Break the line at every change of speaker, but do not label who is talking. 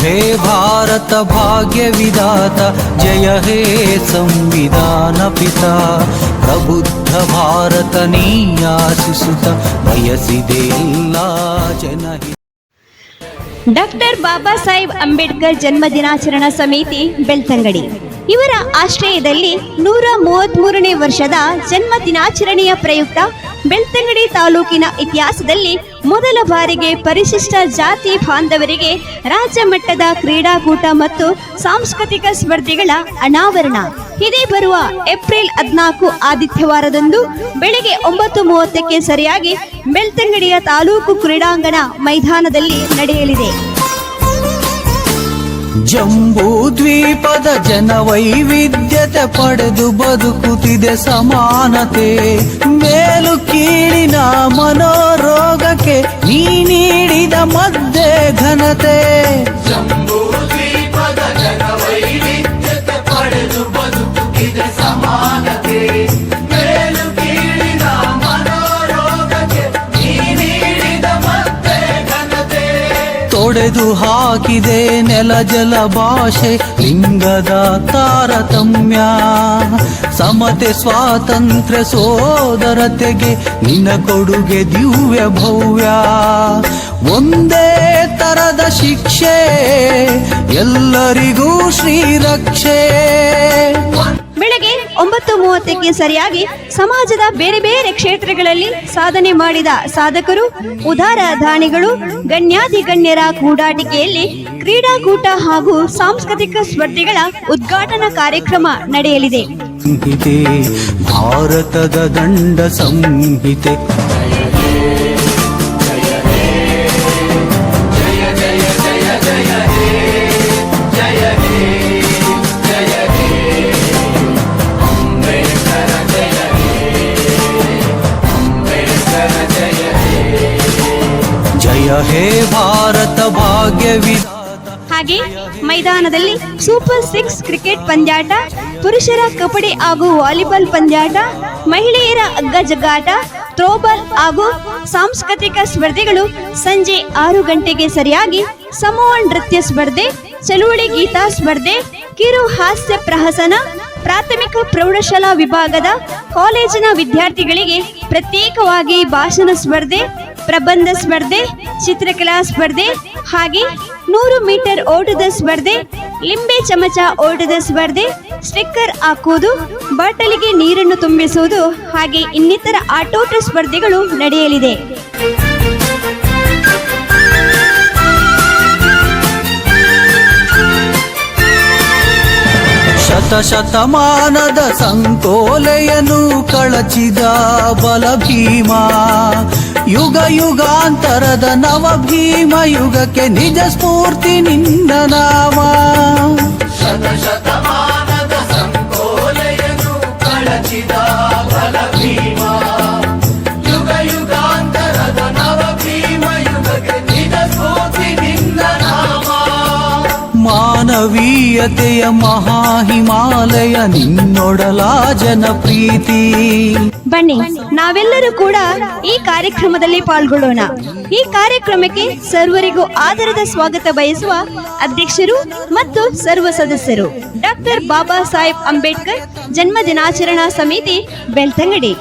हे भारत भाग्यविदाता जय हे संविधानपिता प्रबुद्ध भारत नीयाशिसुत वयसि देल्ला जनहि
ಡಾಕ್ಟರ್ ಬಾಬಾ ಸಾಹೇಬ್ ಅಂಬೇಡ್ಕರ್ ಜನ್ಮ ದಿನಾಚರಣಾ ಸಮಿತಿ, ಬೆಳ್ತಂಗಡಿ. ಇವರ ಆಶ್ರಯದಲ್ಲಿ ನೂರ ಮೂವತ್ಮೂರನೇ ವರ್ಷದ ಜನ್ಮ ದಿನಾಚರಣೆಯ ಪ್ರಯುಕ್ತ ಬೆಳ್ತಂಗಡಿ ತಾಲೂಕಿನ ಇತಿಹಾಸದಲ್ಲಿ ಮೊದಲ ಬಾರಿಗೆ ಪರಿಶಿಷ್ಟ ಜಾತಿ ಬಾಂಧವರಿಗೆ ರಾಜ್ಯ ಮಟ್ಟದ ಕ್ರೀಡಾಕೂಟ ಮತ್ತು ಸಾಂಸ್ಕೃತಿಕ ಸ್ಪರ್ಧೆಗಳ ಅನಾವರಣ. ಇದೇ ಬರುವ ಏಪ್ರಿಲ್ ಹದಿನಾಲ್ಕು ಆದಿತ್ಯವಾರದಂದು ಬೆಳಗ್ಗೆ ಒಂಬತ್ತು ಮೂವತ್ತಕ್ಕೆ ಸರಿಯಾಗಿ ಬೆಳ್ತಂಗಡಿಯ ತಾಲೂಕು ಕ್ರೀಡಾಂಗಣ ಮೈದಾನದಲ್ಲಿ ನಡೆಯಲಿದೆ.
ಜಂಬೂ ದ್ವೀಪದ ಜನ ವೈವಿಧ್ಯತೆ ಪಡೆದು ಬದುಕುತ್ತಿದೆ ಸಮಾನತೆ. ಮೇಲು ಕೀಳಿನ ಮನೋರೋಗಕ್ಕೆ ನೀ ನೀಡಿದ ಮದ್ದೆ ಘನತೆ. ತೊಡೆದು ಹಾಕಿದೆ ನೆಲ ಜಲ ಭಾಷೆ, ಲಿಂಗದ ತಾರತಮ್ಯ. ಸಮತೆ ಸ್ವಾತಂತ್ರ್ಯ ಸೋದರತೆಗೆ ನಿನ್ನ ಕೊಡುಗೆ ದಿವ್ಯ ಭವ್ಯ. ಒಂದೇ ತರದ ಶಿಕ್ಷೆ, ಎಲ್ಲರಿಗೂ ಶ್ರೀರಕ್ಷೆ.
ಬೆಳಗ್ಗೆ ಒಂಬತ್ತು ಮೂವತ್ತಕ್ಕೆ ಸರಿಯಾಗಿ ಸಮಾಜದ ಬೇರೆ ಬೇರೆ ಕ್ಷೇತ್ರಗಳಲ್ಲಿ ಸಾಧನೆ ಮಾಡಿದ ಸಾಧಕರು, ಉದಾರ ದಾನಿಗಳು ಗಣ್ಯಾಧಿ ಗಣ್ಯರ ಕೂಡಾಟಿಕೆಯಲ್ಲಿ ಕ್ರೀಡಾಕೂಟ ಹಾಗೂ ಸಾಂಸ್ಕೃತಿಕ ಸ್ಪರ್ಧೆಗಳ ಉದ್ಘಾಟನಾ ಕಾರ್ಯಕ್ರಮ ನಡೆಯಲಿದೆ.
ಭಾರತದ ದಂಡ ಸಂಹಿತೆ. ಹೇ ಭಾರತ
ಹಾಗೆ ಮೈದಾನದಲ್ಲಿ ಸೂಪರ್ ಸಿಕ್ಸ್ ಕ್ರಿಕೆಟ್ ಪಂದ್ಯಾಟ, ಪುರುಷರ ಕಬಡ್ಡಿ ಹಾಗೂ ವಾಲಿಬಾಲ್ ಪಂದ್ಯಾಟ, ಮಹಿಳೆಯರ ಅಗ್ಗ ಜಗ್ಗಾಟ ಥ್ರೋಬಾಲ್ ಹಾಗೂ ಸಾಂಸ್ಕೃತಿಕ ಸ್ಪರ್ಧೆಗಳು ಸಂಜೆ ಆರು ಗಂಟೆಗೆ ಸರಿಯಾಗಿ ಸಮೂಹ ನೃತ್ಯ ಸ್ಪರ್ಧೆ, ಚಳುವಳಿ ಗೀತಾ ಸ್ಪರ್ಧೆ, ಕಿರು ಹಾಸ್ಯ ಪ್ರಹಸನ ಪ್ರಾಥಮಿಕ ಪ್ರೌಢಶಾಲಾ ವಿಭಾಗದ ಕಾಲೇಜಿನ ವಿದ್ಯಾರ್ಥಿಗಳಿಗೆ ಪ್ರತ್ಯೇಕವಾಗಿ ಭಾಷಣ ಸ್ಪರ್ಧೆ, ಪ್ರಬಂಧ ಸ್ಪರ್ಧೆ, ಚಿತ್ರಕಲಾ ಸ್ಪರ್ಧೆ ಹಾಗೆ ನೂರು ಮೀಟರ್ ಓಟದ ಸ್ಪರ್ಧೆ, ಲಿಂಬೆ ಚಮಚ ಓಟದ ಸ್ಪರ್ಧೆ, ಸ್ಟಿಕ್ಕರ್ ಹಾಕುವುದು, ಬಾಟಲಿಗೆ ನೀರನ್ನು ತುಂಬಿಸುವುದು ಹಾಗೆ ಇನ್ನಿತರ ಆಟೋಟ ಸ್ಪರ್ಧೆಗಳು ನಡೆಯಲಿದೆ.
ಶತ ಶತಮಾನದ ಸಂಕೋಲೆಯನ್ನು ಕಳಚಿದ ಬಲ ಭೀಮ ಯುಗ ಯುಗಾಂತರದ ನವ ಭೀಮ ಯುಗಕ್ಕೆ ನಿಜ ಸ್ಫೂರ್ತಿ ನಾಮ. ಮಾನವೀಯತೆಯ ಮಹಾ ಹಿಮಾಲಯ ನಿನ್ನೊಡಲ ಜನಪ್ರೀತಿ.
ಬನ್ನಿ, ನಾವೆಲ್ಲರೂ ಕೂಡ ಈ ಕಾರ್ಯಕ್ರಮದಲ್ಲಿ ಪಾಲ್ಗೊಳ್ಳೋಣ. ಈ ಕಾರ್ಯಕ್ರಮಕ್ಕೆ ಸರ್ವರಿಗೂ ಆದರದ ಸ್ವಾಗತ ಬಯಸುವ ಅಧ್ಯಕ್ಷರು ಮತ್ತು ಸರ್ವ ಸದಸ್ಯರು ಡಾಕ್ಟರ್ ಬಾಬಾ ಸಾಹೇಬ್ ಅಂಬೇಡ್ಕರ್ ಜನ್ಮ ದಿನಾಚರಣಾ ಸಮಿತಿ ಬೆಳ್ತಂಗಡಿ.